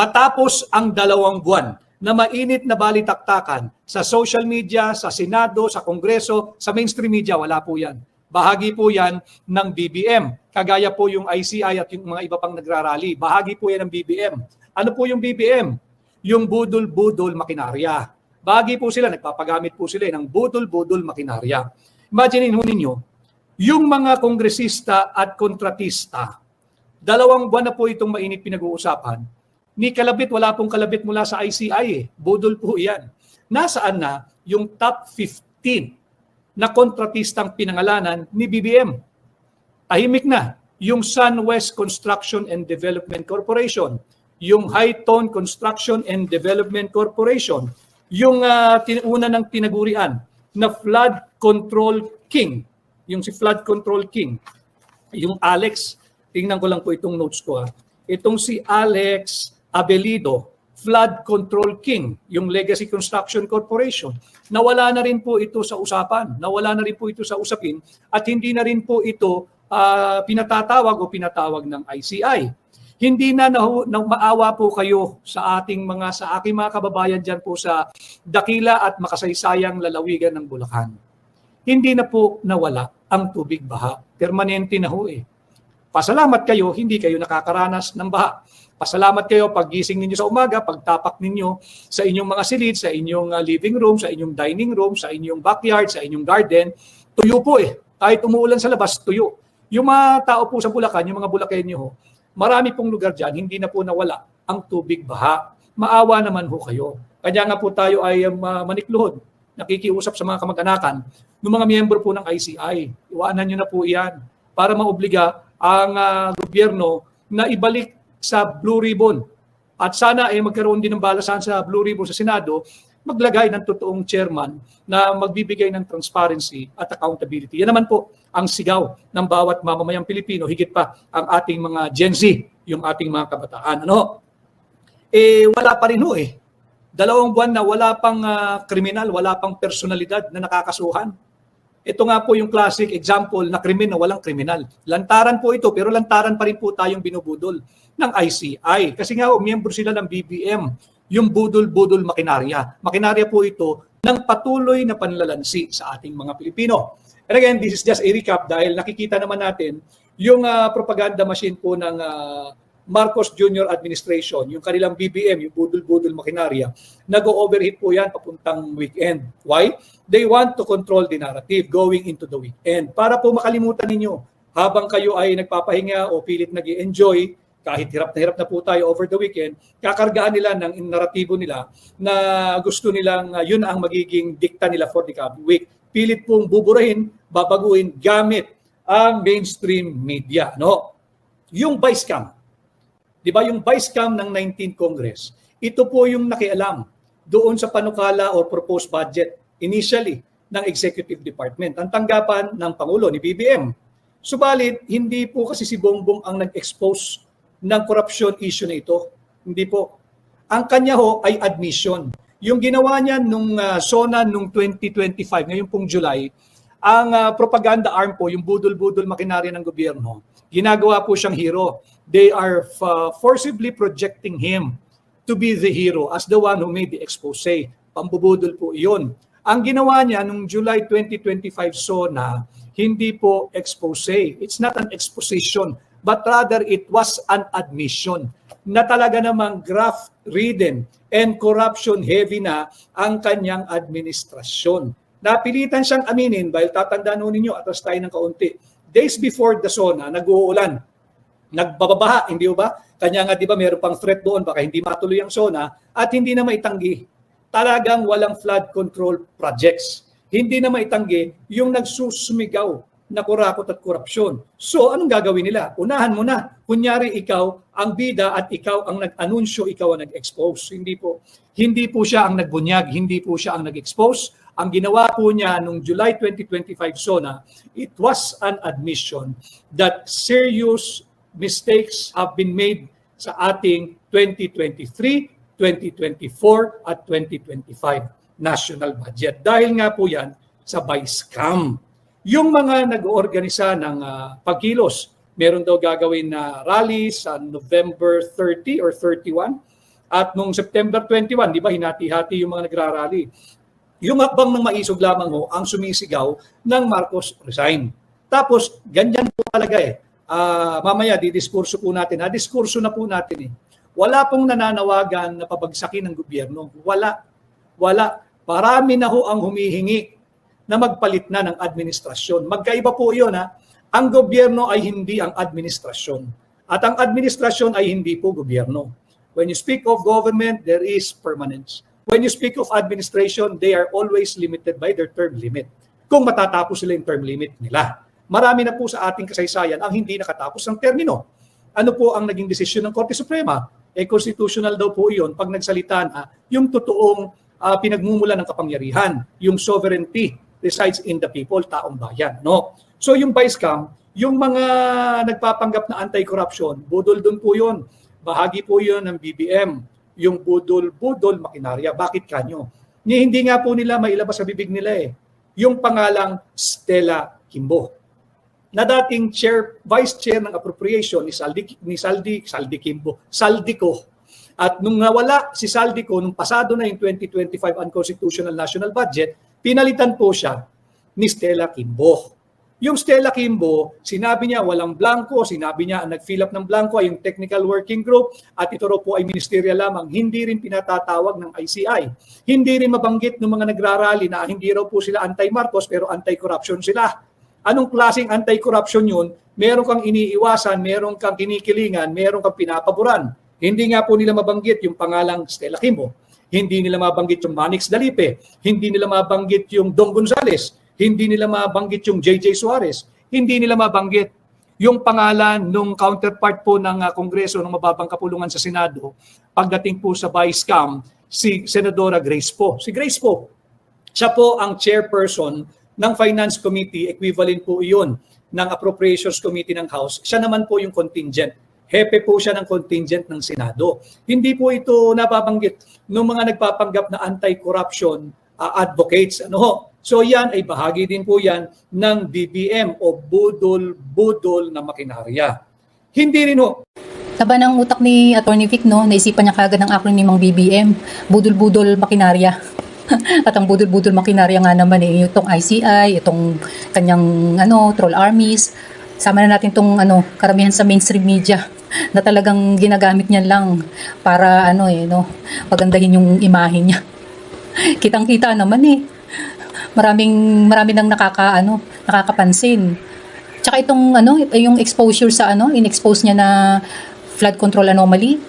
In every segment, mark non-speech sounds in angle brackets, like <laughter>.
Matapos ang dalawang buwan na mainit na balitaktakan sa social media, sa Senado, sa Kongreso, sa mainstream media, wala po yan. Bahagi po yan ng BBM. Kagaya po yung ICI at yung mga iba pang nagrarally. Bahagi po yan ng BBM. Ano po yung BBM? Yung budol-budol makinarya. Bahagi po sila, nagpapagamit po sila ng budol-budol makinarya. Imagine ho ninyo, yung mga kongresista at kontratista, dalawang buwan na po itong mainit pinag-uusapan, ni Kalabit, wala pong kalabit mula sa ICI eh. Budol po yan. Nasaan na yung top 15 na kontratistang pinangalanan ni BBM? Tahimik na. Yung SunWest Construction and Development Corporation, yung Hightone Construction and Development Corporation, yung uh, una ng tinagurian na Flood Control King, yung si Flood Control King, yung Alex, tingnan ko lang po itong notes ko ha. Itong si Alex Abelido, Flood Control King, yung Legacy Construction Corporation. Nawala na rin po ito sa usapan, nawala na rin po ito sa usapin at hindi na rin po ito uh, pinatatawag o pinatawag ng ICI. Hindi na, na, na maawa po kayo sa ating mga sa aking mga kababayan diyan po sa dakila at makasaysayang lalawigan ng Bulacan. Hindi na po nawala ang tubig baha. Permanente na ho eh. Pasalamat kayo, hindi kayo nakakaranas ng baha. Pasalamat kayo pag gising ninyo sa umaga, pagtapak ninyo sa inyong mga silid, sa inyong uh, living room, sa inyong dining room, sa inyong backyard, sa inyong garden. Tuyo po eh. Kahit umuulan sa labas, tuyo. Yung mga tao po sa Bulacan, yung mga Bulakenyo ho, marami pong lugar dyan, hindi na po nawala ang tubig baha. Maawa naman ho kayo. Kanya nga po tayo ay um, uh, manikluhod, nakikiusap sa mga kamag-anakan ng mga miyembro po ng ICI. Iwanan nyo na po iyan para maobliga ang uh, gobyerno na ibalik sa Blue Ribbon. At sana ay eh, magkaroon din ng balasan sa Blue Ribbon sa Senado, maglagay ng totoong chairman na magbibigay ng transparency at accountability. Yan naman po ang sigaw ng bawat mamamayang Pilipino, higit pa ang ating mga Gen Z, yung ating mga kabataan. Ano? Eh, wala pa rin ho eh. Dalawang buwan na wala pang uh, kriminal, wala pang personalidad na nakakasuhan. Ito nga po yung classic example na krimen na walang kriminal. Lantaran po ito, pero lantaran pa rin po tayong binubudol ng ICI. Kasi nga, miyembro sila ng BBM, yung budol-budol makinarya. Makinarya po ito ng patuloy na panlalansi sa ating mga Pilipino. And again, this is just a recap dahil nakikita naman natin yung uh, propaganda machine po ng uh, Marcos Jr. administration, yung kanilang BBM, yung budol-budol makinarya, nag-overheat po yan papuntang weekend. Why? They want to control the narrative going into the weekend. Para po makalimutan ninyo, habang kayo ay nagpapahinga o pilit nag enjoy kahit hirap na hirap na po tayo over the weekend, kakargaan nila ng naratibo nila na gusto nilang uh, yun ang magiging dikta nila for the coming week pilit pong buburahin, babaguhin gamit ang mainstream media. No? Yung vice cam, di ba yung vice cam ng 19th Congress, ito po yung nakialam doon sa panukala or proposed budget initially ng Executive Department. Ang tanggapan ng Pangulo ni BBM. Subalit, hindi po kasi si Bongbong ang nag-expose ng corruption issue na ito. Hindi po. Ang kanya ho ay admission yung ginawa niya nung uh, SONA nung 2025, ngayon pong July, ang uh, propaganda arm po, yung budol-budol makinarya ng gobyerno, ginagawa po siyang hero. They are uh, forcibly projecting him to be the hero as the one who made the expose. Pambubudol po iyon. Ang ginawa niya nung July 2025 SONA, hindi po expose. It's not an exposition, but rather it was an admission na talaga namang graft-ridden and corruption heavy na ang kanyang administrasyon. Napilitan siyang aminin dahil tatandaan ninyo atas tayo ng kaunti. Days before the SONA, nag-uulan. Nagbababaha, hindi ba? Kanya nga di ba meron pang threat doon, baka hindi matuloy ang SONA at hindi na maitanggi. Talagang walang flood control projects. Hindi na maitanggi yung nagsusumigaw na kurakot at korupsyon. So, anong gagawin nila? Unahan mo na. Kunyari ikaw ang bida at ikaw ang nag-anunsyo, ikaw ang nag-expose. Hindi po. Hindi po siya ang nagbunyag, hindi po siya ang nag-expose. Ang ginawa po niya nung July 2025 SONA, it was an admission that serious mistakes have been made sa ating 2023, 2024 at 2025 national budget. Dahil nga po yan sa scam yung mga nag-oorganisa ng uh, pagkilos, meron daw gagawin na rally sa November 30 or 31 At nung September 21, di ba, hinati-hati yung mga nagrarally. Yung hakbang ng maisog lamang ho ang sumisigaw ng Marcos resign. Tapos, ganyan po talaga eh. Ah, mamaya, didiskurso po natin. Ha, diskurso na po natin eh. Wala pong nananawagan na pabagsakin ng gobyerno. Wala. Wala. Parami na ho ang humihingi na magpalit na ng administrasyon. Magkaiba po yun ha. Ang gobyerno ay hindi ang administrasyon. At ang administrasyon ay hindi po gobyerno. When you speak of government, there is permanence. When you speak of administration, they are always limited by their term limit. Kung matatapos sila yung term limit nila. Marami na po sa ating kasaysayan ang hindi nakatapos ng termino. Ano po ang naging desisyon ng Korte Suprema? Eh, constitutional daw po iyon pag nagsalita na yung totoong ah, pinagmumula ng kapangyarihan, yung sovereignty resides in the people, taong bayan. No? So yung vice cam, yung mga nagpapanggap na anti-corruption, budol doon po yun. Bahagi po yun ng BBM, yung budol-budol makinarya. Bakit kanyo? Ni hindi nga po nila mailabas sa bibig nila eh. Yung pangalang Stella Kimbo na dating chair, vice chair ng appropriation ni Saldi, ni Saldi, Saldi Kimbo, Saldico. At nung nawala si Saldico, nung pasado na yung 2025 unconstitutional national budget, pinalitan po siya ni Stella Kimbo. Yung Stella Kimbo, sinabi niya walang blanco, sinabi niya ang nag-fill up ng blanco ay yung technical working group at ito raw po ay ministerial lamang, hindi rin pinatatawag ng ICI. Hindi rin mabanggit ng mga nagrarally na hindi raw po sila anti-Marcos pero anti-corruption sila. Anong klaseng anti-corruption yun? Meron kang iniiwasan, meron kang kinikilingan, meron kang pinapaboran. Hindi nga po nila mabanggit yung pangalang Stella Kimbo. Hindi nila mabanggit yung Manix Dalipe. Hindi nila mabanggit yung Dong Gonzales. Hindi nila mabanggit yung JJ Suarez. Hindi nila mabanggit yung pangalan nung counterpart po ng uh, Kongreso ng mababang kapulungan sa Senado pagdating po sa vice cam si Senadora Grace po. Si Grace po, siya po ang chairperson ng Finance Committee, equivalent po iyon ng Appropriations Committee ng House. Siya naman po yung contingent. Hepe po siya ng contingent ng Senado. Hindi po ito nababanggit ng mga nagpapanggap na anti-corruption uh, advocates. Ano ho? So yan ay bahagi din po yan ng BBM o budol-budol na makinarya. Hindi rin ho Taba ng utak ni Attorney Vic, no? Naisipan niya kagad ng acronym ng BBM, Budol-Budol Makinarya. <laughs> At ang budol-budol makinarya nga naman eh, itong ICI, itong kanyang ano, troll armies. Sama na natin itong ano, karamihan sa mainstream media <laughs> na talagang ginagamit niya lang para ano eh, no, pagandahin yung imahe niya. <laughs> Kitang-kita naman eh. Maraming marami nang nakaka ano, nakakapansin. Tsaka itong ano, yung exposure sa ano, in-expose niya na flood control anomaly.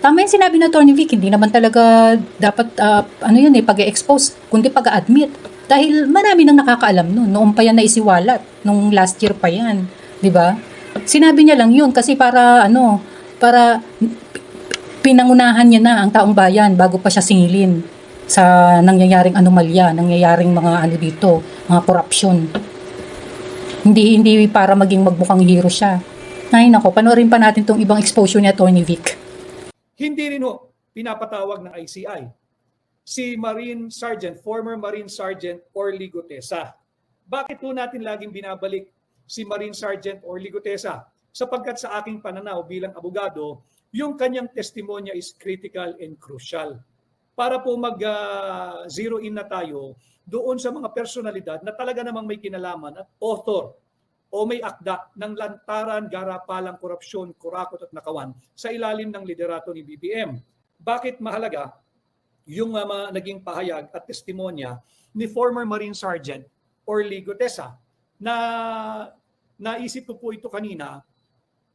Tama yung sinabi na Tony Vic, hindi naman talaga dapat ah, ano yun eh, pag-expose, kundi pag-admit. Dahil marami nang nakakaalam nun. Noong pa yan na isiwalat, nung last year pa yan, 'di ba? Sinabi niya lang yun kasi para ano, para pinangunahan niya na ang taong bayan bago pa siya singilin sa nangyayaring anomalya, nangyayaring mga ano dito, mga corruption. Hindi hindi para maging magmukhang hero siya. Ay nako, panoorin pa natin tong ibang exposure niya Tony Vic. Hindi rin ho pinapatawag ng ICI. Si Marine Sergeant, former Marine Sergeant Orly Gutesa. Bakit po natin laging binabalik si Marine Sergeant Orly Gutesa? Sapagkat sa aking pananaw bilang abogado, yung kanyang testimonya is critical and crucial. Para po mag-zero in na tayo doon sa mga personalidad na talaga namang may kinalaman at author o may akda ng lantaran, garapalang, korupsyon, kurakot at nakawan sa ilalim ng liderato ni BBM. Bakit mahalaga yung uh, mga naging pahayag at testimonya ni former Marine Sergeant Orly Gutesa na naisip ko po ito kanina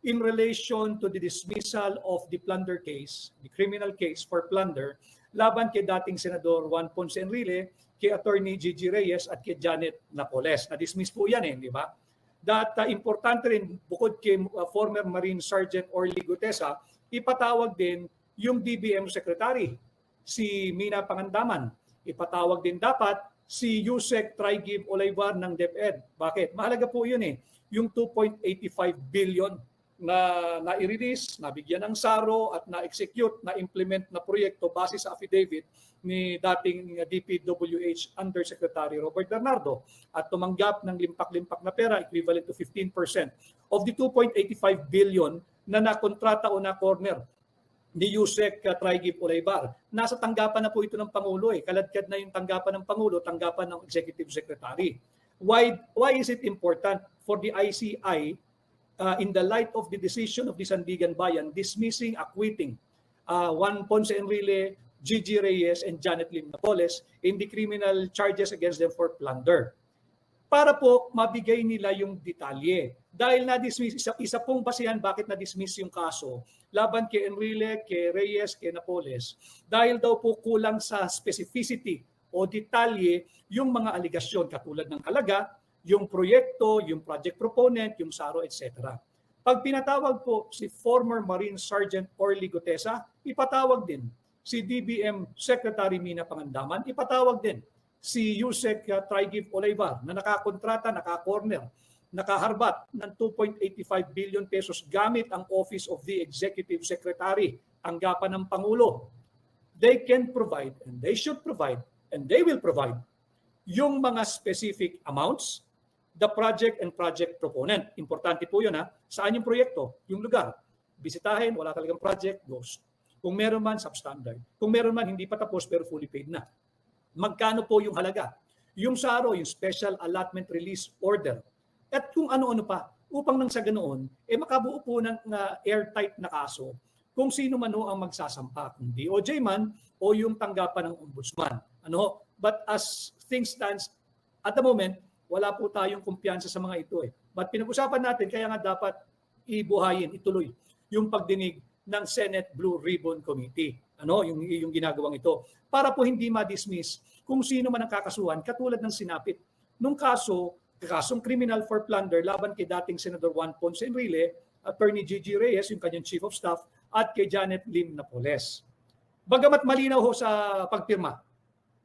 in relation to the dismissal of the plunder case, the criminal case for plunder, laban kay dating Senador Juan Ponce Enrile, kay Attorney Gigi Reyes at kay Janet Napoles. Na-dismiss po yan eh, di ba? That uh, importante rin bukod kay uh, former Marine Sergeant Orly Gutesa, ipatawag din yung DBM Secretary, si Mina Pangandaman. Ipatawag din dapat si Yusek Trigib Olayvar ng DepEd. Bakit? Mahalaga po yun eh. Yung 2.85 billion na na-release, nabigyan ng SARO at na-execute, na-implement na proyekto base sa affidavit ni dating DPWH Undersecretary Robert Bernardo at tumanggap ng limpak-limpak na pera equivalent to 15% of the 2.85 billion na nakontrata o na corner ni Yusek uh, Traigib Oraybar. Nasa tanggapan na po ito ng Pangulo eh. Kaladkad na yung tanggapan ng Pangulo, tanggapan ng Executive Secretary. Why, why is it important for the ICI uh, in the light of the decision of the Sandigan Bayan dismissing, acquitting uh, Juan Ponce Enrile, Gigi Reyes, and Janet Lim Napoles in the criminal charges against them for plunder? Para po mabigay nila yung detalye. Dahil na-dismiss, isa, isa pong basihan bakit na-dismiss yung kaso laban kay Enrile, kay Reyes, kay Napoles. Dahil daw po kulang sa specificity o detalye yung mga aligasyon katulad ng halaga, yung proyekto, yung project proponent, yung SARO, etc. Pag pinatawag po si former Marine Sergeant Orly Gutesa, ipatawag din si DBM Secretary Mina Pangandaman, ipatawag din si Yusek uh, Trigib Olivar na nakakontrata, naka-corner, nakaharbat ng 2.85 billion pesos gamit ang Office of the Executive Secretary, anggapan ng Pangulo. They can provide and they should provide and they will provide yung mga specific amounts, the project and project proponent. Importante po yun ha. Saan yung proyekto? Yung lugar. Bisitahin, wala talagang project, ghost. Kung meron man, substandard. Kung meron man, hindi pa tapos pero fully paid na. Magkano po yung halaga? Yung SARO, yung Special Allotment Release Order. At kung ano-ano pa, upang nang sa ganoon, eh makabuo po ng uh, airtight na kaso kung sino man ho ang magsasampa, kung DOJ man o yung tanggapan ng ombudsman. Ano? But as things stands at the moment, wala po tayong kumpiyansa sa mga ito eh. But pinag-usapan natin, kaya nga dapat ibuhayin, ituloy yung pagdinig ng Senate Blue Ribbon Committee. Ano, yung, yung ginagawang ito. Para po hindi ma-dismiss kung sino man ang kakasuhan, katulad ng sinapit. Nung kaso, kasong criminal for plunder laban kay dating Senador Juan Ponce Enrile, Attorney Gigi Reyes, yung kanyang Chief of Staff, at kay Janet Lim Napoles. Bagamat malinaw ho sa pagpirma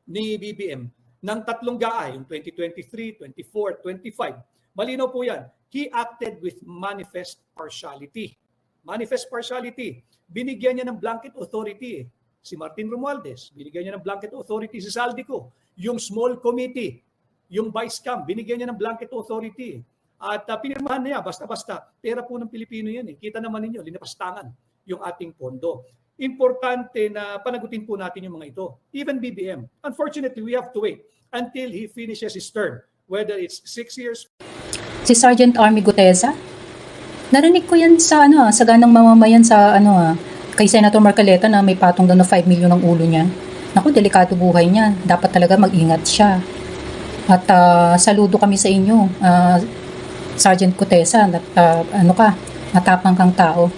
ni BBM ng tatlong GAA, yung 2023, 24, 25, malinaw po yan. He acted with manifest partiality. Manifest partiality. Binigyan niya ng blanket authority eh. si Martin Romualdez. Binigyan niya ng blanket authority si Saldico. Yung small committee, yung vice cam, binigyan niya ng blanket authority. At uh, pinirmahan niya, basta-basta. Pera po ng Pilipino yan eh. Kita naman ninyo, linapastangan yung ating pondo. Importante na panagutin po natin yung mga ito. Even BBM. Unfortunately, we have to wait until he finishes his term. Whether it's six years, Si Sergeant Army Gutesa, narinig ko yan sa ano, sa ganang mamamayan sa ano ah, kay Senator Marcoleta na may patong daw na 5 million ng ulo niya. Naku, delikado buhay niya. Dapat talaga mag-ingat siya. At ah, saludo kami sa inyo, ah, Sergeant Gutesa, at ah, ano ka, matapang kang tao.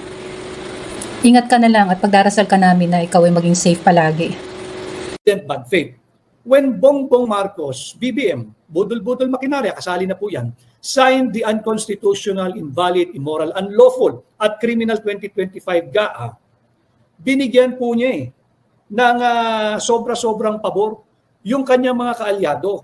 Ingat ka na lang at pagdarasal ka namin na ikaw ay maging safe palagi. bad faith. When Bongbong Marcos, BBM, budol-budol makinarya, kasali na po yan, signed the unconstitutional, invalid, immoral, unlawful at criminal 2025 GAA, binigyan po niya eh ng ah, sobra-sobrang pabor yung kanyang mga kaalyado.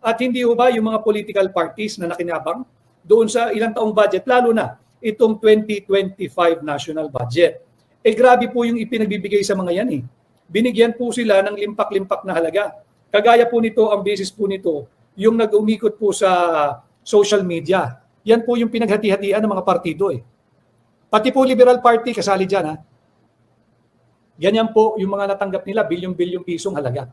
At hindi ho ba yung mga political parties na nakinabang doon sa ilang taong budget, lalo na itong 2025 national budget. Eh grabe po yung ipinagbibigay sa mga yan eh. Binigyan po sila ng limpak-limpak na halaga. Kagaya po nito, ang basis po nito, yung nag-umikot po sa social media. Yan po yung pinaghati-hatian ng mga partido eh. Pati po Liberal Party kasali dyan ha. Ganyan po yung mga natanggap nila, bilyong-bilyong pisong halaga.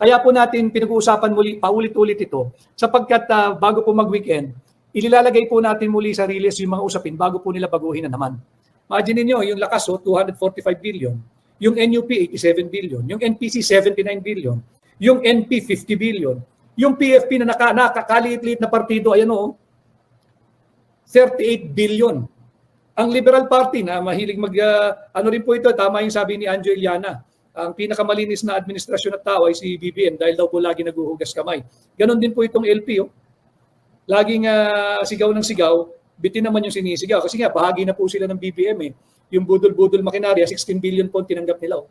Kaya po natin pinag-uusapan muli, paulit-ulit ito, sapagkat ah, bago po mag-weekend, ililalagay po natin muli sa release yung mga usapin bago po nila baguhin na naman. Imagine niyo yung lakas oh, 245 billion, yung NUP 87 billion, yung NPC 79 billion, yung NP 50 billion, yung PFP na naka, nakakaliit-liit na partido, ayan o, 38 billion. Ang Liberal Party na mahilig mag, ah, ano rin po ito, tama yung sabi ni Anjo Iliana, ang pinakamalinis na administrasyon at tao ay si BBM dahil daw po lagi naguhugas kamay. Ganon din po itong LP. Oh. Laging ah, sigaw ng sigaw, bitin naman yung sinisigaw. Kasi nga, bahagi na po sila ng BBM eh. Yung budol-budol makinarya, 16 billion po ang tinanggap nila. Oh.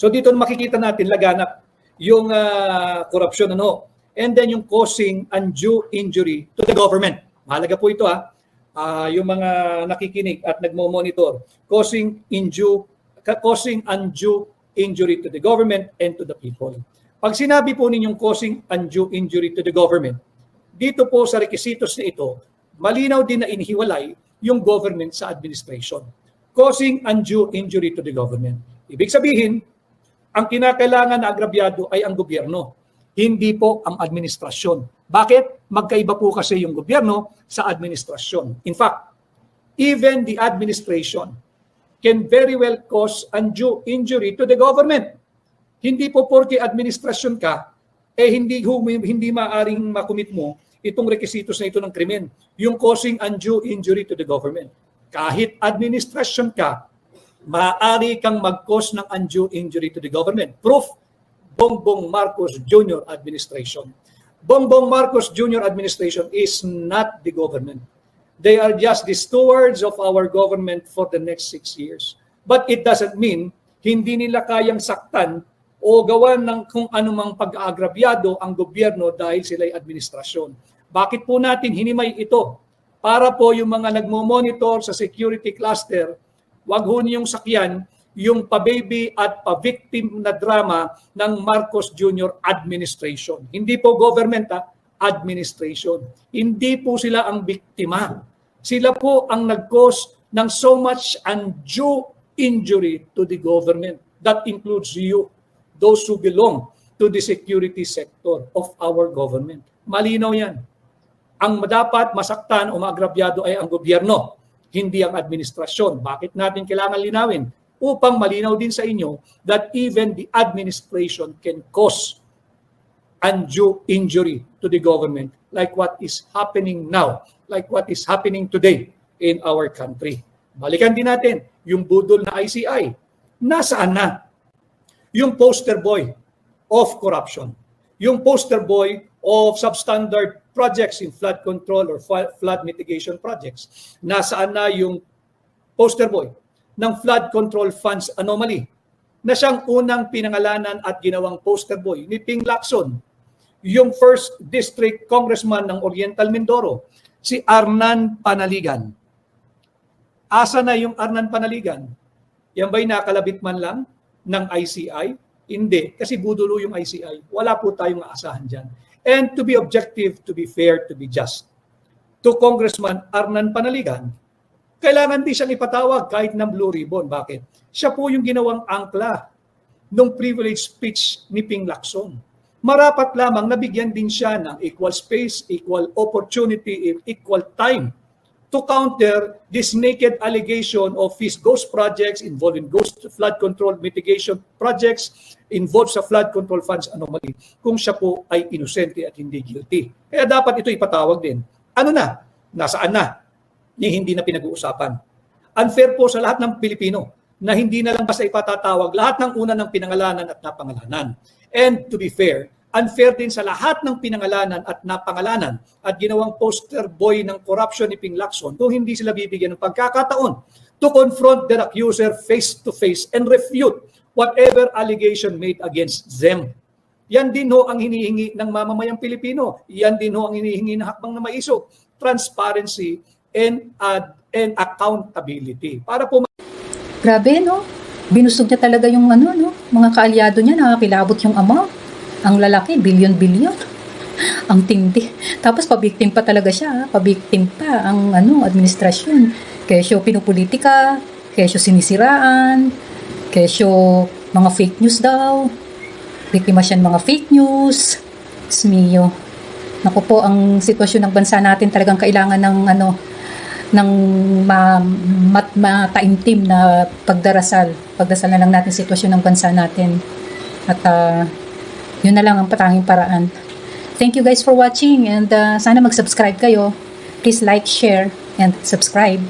So dito makikita natin laganap yung uh, korupsyon ano and then yung causing undue injury to the government. Mahalaga po ito ha. Ah, yung mga nakikinig at nagmo-monitor causing undue causing undue injury to the government and to the people. Pag sinabi po ninyong causing undue injury to the government, dito po sa requisitos na ito, malinaw din na inihiwalay yung government sa administration. causing undue injury to the government. Ibig sabihin, ang kinakailangan na agrabyado ay ang gobyerno, hindi po ang administrasyon. Bakit? Magkaiba po kasi yung gobyerno sa administrasyon. In fact, even the administration can very well cause undue injury to the government. Hindi po porke administrasyon ka, eh hindi, hindi maaring makumit mo itong requisitos na ito ng krimen, yung causing undue injury to the government. Kahit administrasyon ka, maaari kang mag-cause ng undue injury to the government. Proof, Bongbong Marcos Jr. administration. Bongbong Marcos Jr. administration is not the government. They are just the stewards of our government for the next six years. But it doesn't mean hindi nila kayang saktan o gawan ng kung anumang pag-aagrabyado ang gobyerno dahil sila'y administrasyon. Bakit po natin hinimay ito? Para po yung mga nagmo-monitor sa security cluster, wag ho niyong sakyan yung pa-baby at pa-victim na drama ng Marcos Jr. administration. Hindi po government, ha? administration. Hindi po sila ang biktima. Sila po ang nag-cause ng so much undue injury to the government. That includes you, those who belong to the security sector of our government. Malinaw yan. Ang dapat masaktan o maagrabyado ay ang gobyerno, hindi ang administrasyon. Bakit natin kailangan linawin? Upang malinaw din sa inyo that even the administration can cause undue injury to the government like what is happening now, like what is happening today in our country. Balikan din natin yung budol na ICI. Nasaan na? Yung poster boy of corruption. Yung poster boy of substandard projects in flood control or flood mitigation projects. Nasaan na yung poster boy ng flood control funds anomaly na siyang unang pinangalanan at ginawang poster boy ni Ping Lacson, yung first district congressman ng Oriental Mindoro, si Arnan Panaligan. Asa na yung Arnan Panaligan? Yan ba'y nakalabit man lang ng ICI? Hindi, kasi budulo yung ICI. Wala po tayong aasahan dyan. And to be objective, to be fair, to be just. To Congressman Arnan Panaligan, kailangan din siyang ipatawag kahit ng Blue Ribbon. Bakit? Siya po yung ginawang angkla nung privilege speech ni Ping Lacson. Marapat lamang nabigyan din siya ng equal space, equal opportunity, equal time to counter this naked allegation of his ghost projects involving ghost flood control mitigation projects involved sa flood control funds anomaly kung siya po ay inosente at hindi guilty. Kaya dapat ito ipatawag din. Ano na? Nasaan na? Ni hindi na pinag-uusapan. Unfair po sa lahat ng Pilipino na hindi na lang basta ipatatawag lahat ng una ng pinangalanan at napangalanan. And to be fair, unfair din sa lahat ng pinangalanan at napangalanan at ginawang poster boy ng corruption ni Ping Lacson kung hindi sila bibigyan ng pagkakataon to confront their accuser face to face and refute whatever allegation made against them. Yan din ho ang hinihingi ng mamamayang Pilipino. Yan din ho ang hinihingi ng hakbang na maiso. Transparency and, uh, and accountability. Para po Grabe, no? Binusog niya talaga yung ano, no? Mga kaalyado niya, nakakilabot yung amount. Ang lalaki, bilyon-bilyon. Ang tindi. Tapos pabiktim pa talaga siya, pabiktim pa ang ano, administrasyon. Kesyo pinupolitika, kesyo sinisiraan, kesyo mga fake news daw. Biktima siya ng mga fake news. Smiyo. Naku po, ang sitwasyon ng bansa natin talagang kailangan ng ano, ng ma, mat, mataimtim na pagdarasal. Pagdasal na lang natin sitwasyon ng bansa natin. At ah, yun na lang ang patanging paraan. Thank you guys for watching and ah, sana mag-subscribe kayo. Please like, share, and subscribe.